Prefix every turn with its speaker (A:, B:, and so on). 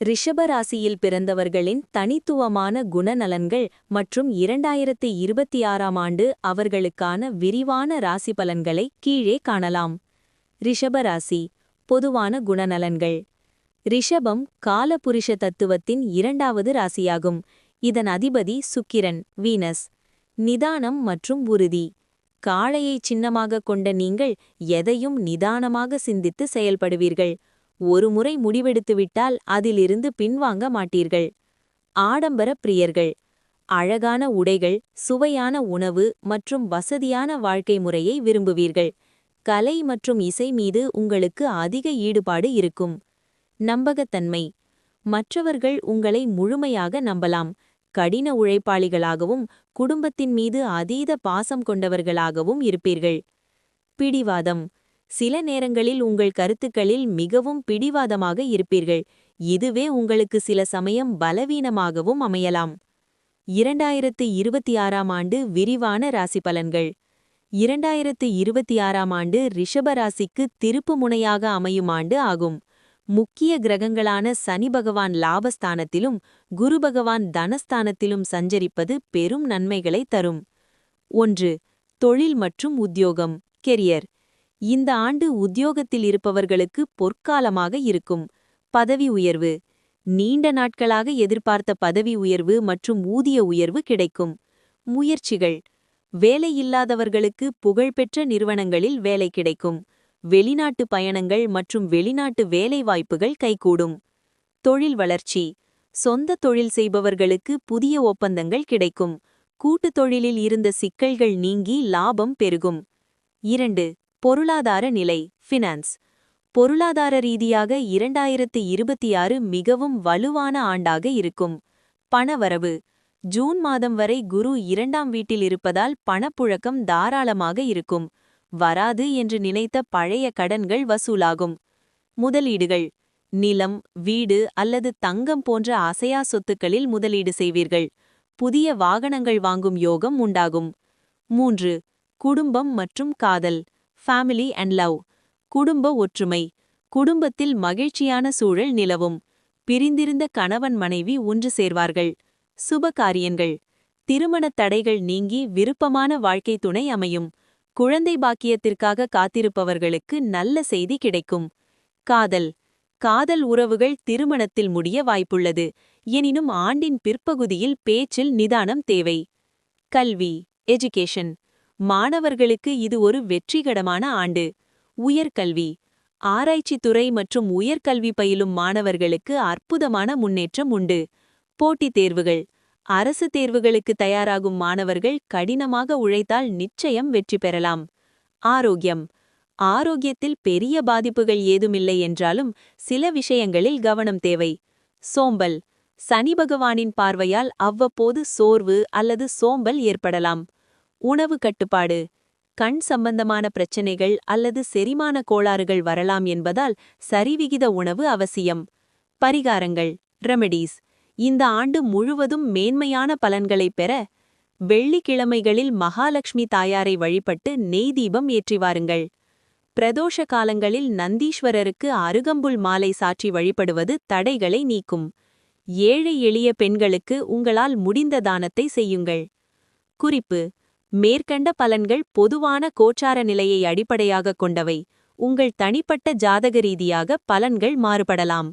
A: ரிஷபராசியில் பிறந்தவர்களின் தனித்துவமான குணநலன்கள் மற்றும் இரண்டாயிரத்து இருபத்தி ஆறாம் ஆண்டு அவர்களுக்கான விரிவான ராசி பலன்களை கீழே காணலாம். ரிஷபராசி பொதுவான குணநலன்கள். ரிஷபம் காலபுருஷ தத்துவத்தின் இரண்டாவது ராசியாகும். இதன் அதிபதி சுக்கிரன் வீனஸ். நிதானம் மற்றும் உறுதி. காளையை சின்னமாக கொண்ட நீங்கள் எதையும் நிதானமாக சிந்தித்து செயல்படுவீர்கள். ஒருமுறை முடிவெடுத்துவிட்டால் அதிலிருந்து பின்வாங்க மாட்டீர்கள். ஆடம்பர பிரியர்கள். அழகான உடைகள் சுவையான உணவு மற்றும் வசதியான வாழ்க்கை முறையை விரும்புவீர்கள். கலை மற்றும் இசை மீது உங்களுக்கு அதிக ஈடுபாடு இருக்கும். நம்பகத்தன்மை. மற்றவர்கள் உங்களை முழுமையாக நம்பலாம். கடின உழைப்பாளிகளாகவும் குடும்பத்தின் மீது அதீத பாசம் கொண்டவர்களாகவும் இருப்பீர்கள். பிடிவாதம். சில நேரங்களில் உங்கள் கருத்துக்களில் மிகவும் பிடிவாதமாக இருப்பீர்கள். இதுவே உங்களுக்கு சில சமயம் பலவீனமாகவும் அமையலாம். இரண்டாயிரத்து இருபத்தி ஆறாம் ஆண்டு விரிவான ராசி பலன்கள். இரண்டாயிரத்து இருபத்தி ஆறாம் ஆண்டு ரிஷப ராசிக்கு திருப்பு முனையாக அமையும் ஆண்டு ஆகும். முக்கிய கிரகங்களான சனி பகவான் லாபஸ்தானத்திலும் குரு பகவான் தனஸ்தானத்திலும் சஞ்சரிப்பது பெரும் நன்மைகளை தரும். ஒன்று தொழில் மற்றும் உத்தியோகம் கெரியர். இந்த ஆண்டு உத்தியோகத்தில் இருப்பவர்களுக்கு பொற்காலமாக இருக்கும். பதவி உயர்வு. நீண்ட நாட்களாக எதிர்பார்த்த பதவி உயர்வு மற்றும் ஊதிய உயர்வு கிடைக்கும். முயற்சிகள். வேலையில்லாதவர்களுக்கு புகழ்பெற்ற நிறுவனங்களில் வேலை கிடைக்கும். வெளிநாட்டு பயணங்கள் மற்றும் வெளிநாட்டு வேலைவாய்ப்புகள் கைகூடும். தொழில் வளர்ச்சி. சொந்த தொழில் செய்பவர்களுக்கு புதிய ஒப்பந்தங்கள் கிடைக்கும். கூட்டுத் தொழிலில் இருந்த சிக்கல்கள் நீங்கி லாபம் பெருகும். இரண்டு பொருளாதார நிலை ஃபினான்ஸ் பொருளாதார ரீதியாக இரண்டாயிரத்து இருபத்தி ஆறு மிகவும் வலுவான ஆண்டாக இருக்கும். பணவரவு. ஜூன் மாதம் வரை குரு இரண்டாம் வீட்டில் இருப்பதால் பணப்புழக்கம் தாராளமாக இருக்கும். வராது என்று நினைத்த பழைய கடன்கள் வசூலாகும். முதலீடுகள். நிலம் வீடு அல்லது தங்கம் போன்ற அசையா சொத்துக்களில் முதலீடு செய்வீர்கள். புதிய வாகனங்கள் வாங்கும் யோகம் உண்டாகும். மூன்று. குடும்பம் மற்றும் காதல். ஃபேமிலி அண்ட் லவ் குடும்ப ஒற்றுமை. குடும்பத்தில் மகிழ்ச்சியான சூழல் நிலவும். பிரிந்திருந்த கணவன் மனைவி ஒன்று சேர்வார்கள். சுபகாரியங்கள். திருமணத் தடைகள் நீங்கி விருப்பமான வாழ்க்கை துணை அமையும். குழந்தை பாக்கியத்திற்காக காத்திருப்பவர்களுக்கு நல்ல செய்தி கிடைக்கும். காதல். காதல் உறவுகள் திருமணத்தில் முடிய வாய்ப்புள்ளது. எனினும் ஆண்டின் பிற்பகுதியில் பேச்சில் நிதானம் தேவை. கல்வி. எஜுகேஷன் மாணவர்களுக்கு இது ஒரு வெற்றிகரமான ஆண்டு. உயர்கல்வி. ஆராய்ச்சி துறை மற்றும் உயர்கல்வி பயிலும் மாணவர்களுக்கு அற்புதமான முன்னேற்றம் உண்டு. போட்டித் தேர்வுகள். அரசு தேர்வுகளுக்கு தயாராகும் மாணவர்கள் கடினமாக உழைத்தால் நிச்சயம் வெற்றி பெறலாம். ஆரோக்கியம். ஆரோக்கியத்தில் பெரிய பாதிப்புகள் ஏதுமில்லை என்றாலும் சில விஷயங்களில் கவனம் தேவை. சோம்பல். சனி பகவானின் பார்வையால் அவ்வப்போது சோர்வு அல்லது சோம்பல் ஏற்படலாம். உணவு கட்டுப்பாடு கண் சம்பந்தமான பிரச்சினைகள் அல்லது செரிமான கோளாறுகள் வரலாம் என்பதால் சரிவிகித உணவு அவசியம். பரிகாரங்கள் ரெமெடிஸ் இந்த ஆண்டு முழுவதும் மேன்மையான பலன்களைப் பெற வெள்ளிக்கிழமைகளில் மகாலட்சுமி தாயாரை வழிபட்டு நெய் தீபம் ஏற்றி வாருங்கள். பிரதோஷ காலங்களில் நந்தீஸ்வரருக்கு அருகம்புல் மாலை சாற்றி வழிபடுவது தடைகளை நீக்கும். ஏழை எளிய பெண்களுக்கு உங்களால் முடிந்த தானத்தை செய்யுங்கள். குறிப்பு மேற்கண்ட பலன்கள் பொதுவான கோச்சார நிலையை அடிப்படையாகக் கொண்டவை. உங்கள் தனிப்பட்ட ஜாதக ரீதியாக பலன்கள் மாறுபடலாம்.